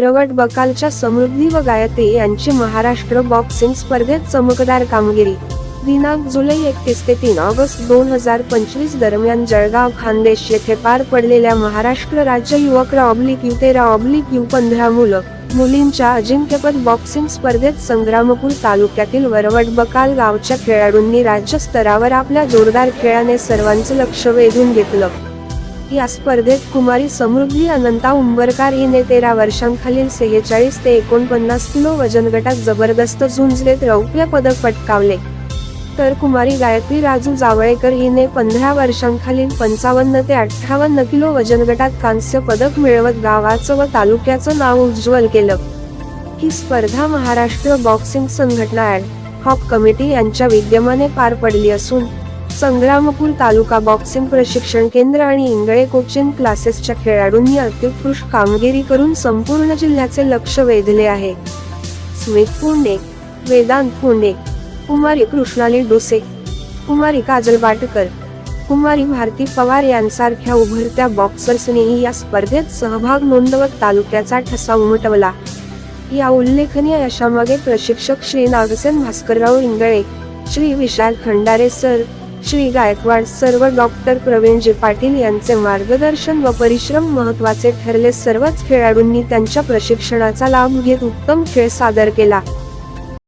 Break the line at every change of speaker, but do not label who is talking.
रवट बकालच्या समृद्धी व गायत्री यांची महाराष्ट्र बॉक्सिंग स्पर्धेत चमकदार कामगिरी. दिनांक जुलै एकतीस ते तीन ऑगस्ट दोन हजार पंचवीस दरम्यान जळगाव खानदेश येथे पार पडलेल्या महाराष्ट्र राज्य युवक ऑब्लिक यू तेरा ऑब्लिक यू पंधरा मुलं मुलींच्या अजिंक्यपद बॉक्सिंग स्पर्धेत संग्रामपूर तालुक्यातील वरवट बकाल गावच्या खेळाडूंनी राज्य स्तरावर आपल्या जोरदार खेळाने सर्वांचं लक्ष वेधून घेतलं. या स्पर्धेत कुमारी समृद्धी अनंता उंबरकार हिने तेरा वर्षांखालील सेहेचाळीस ते एकोणपन्नास किलो वजनगटात जबरदस्त झुंजलेत रौप्य पदक पटकावले. तर कुमारी गायत्री राजू जावळेकर हिने पंधरा वर्षांखालील पंचावन्न ते अठ्ठावन्न किलो वजनगटात कांस्य पदक मिळवत गावाचं व तालुक्याचं नाव उज्ज्वल केलं. ही स्पर्धा महाराष्ट्र बॉक्सिंग संघटना अँड हॉप कमिटी यांच्या विद्यमाने पार पडली असून संग्रामपूर तालुका बॉक्सिंग प्रशिक्षण केंद्र आणि इंगळे कोचिंग क्लासेसच्या खेळाडूंनी अत्युत्कृष्ट कामगिरी करून संपूर्ण जिल्ह्याचे लक्ष वेधले आहे. स्मित पुंडे वेदांत पुंडे कुमारी कृष्णाली डोसे कुमारी काजल बाटकर कुमारी भारती पवार यांसारख्या उभरत्या बॉक्सर्सनेही या स्पर्धेत सहभाग नोंदवत तालुक्याचा ठसा उमटवला. या उल्लेखनीय यशामागे प्रशिक्षक श्री नागसेन भास्करराव इंगळे श्री विशाल खंडारे सर श्री गायकवाड सर्व डॉक्टर प्रवीणजी पाटील यांचे मार्गदर्शन व परिश्रम महत्त्वाचे ठरले. सर्वच खेळाडूंनी त्यांच्या प्रशिक्षणाचा लाभ घेत उत्तम खेळ सादर केला.